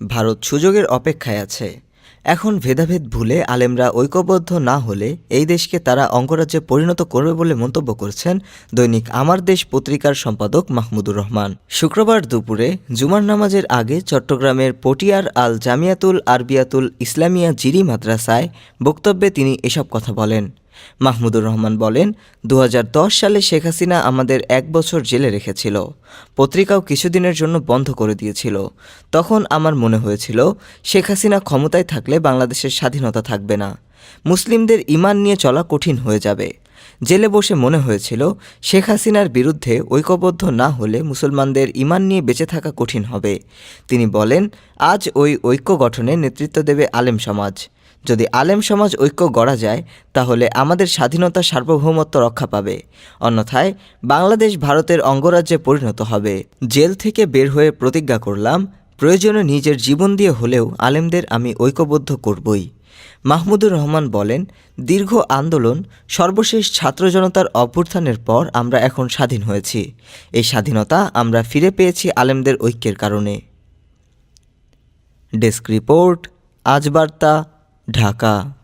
ভারত সুযোগের অপেক্ষায় আছে। এখন ভেদাভেদ ভুলে আলেমরা ঐক্যবদ্ধ না হলে এই দেশকে তারা অঙ্গরাজ্যে পরিণত করবে বলে মন্তব্য করেছেন দৈনিক আমার দেশ পত্রিকার সম্পাদক মাহমুদুর রহমান। শুক্রবার দুপুরে জুমার নামাজের আগে চট্টগ্রামের পটিয়ার আল জামিয়াতুল আরবিয়াতুল ইসলামিয়া জিরি মাদ্রাসায় বক্তব্যে তিনি এসব কথা বলেন। মাহমুদুর রহমান বলেন দু হাজার দশ সালে শেখ হাসিনা আমাদের এক বছর জেলে রেখেছিল। পত্রিকাও কিছুদিনের জন্য বন্ধ করে দিয়েছিল। তখন আমার মনে হয়েছিল, শেখ হাসিনা ক্ষমতায় থাকলে বাংলাদেশের স্বাধীনতা থাকবে না। মুসলিমদের ইমান নিয়ে চলা কঠিন হয়ে যাবে। জেলে বসে মনে হয়েছিল, শেখ হাসিনার বিরুদ্ধে ঐক্যবদ্ধ না হলে মুসলমানদের ইমান নিয়ে বেঁচে থাকা কঠিন হবে। তিনি বলেন, আজ ওই ঐক্য গঠনে নেতৃত্ব দেবে আলেম সমাজ। যদি আলেম সমাজ ঐক্য গড়া যায়, তাহলে আমাদের স্বাধীনতা সার্বভৌমত্ব রক্ষা পাবে। অন্যথায়, বাংলাদেশ ভারতের অঙ্গরাজ্যে পরিণত হবে। জেল থেকে বের হয়ে প্রতিজ্ঞা করলাম প্রয়োজনে নিজের জীবন দিয়ে হলেও আলেমদের আমি ঐক্যবদ্ধ করবই। মাহমুদুর রহমান বলেন, দীর্ঘ আন্দোলন সর্বশেষ ছাত্র জনতার অভ্যুত্থানের পর আমরা এখন স্বাধীন হয়েছি। এই স্বাধীনতা আমরা ফিরে পেয়েছি আলেমদের ঐক্যের কারণে। ডেস্ক রিপোর্ট আজ বার্তা ঢাকা।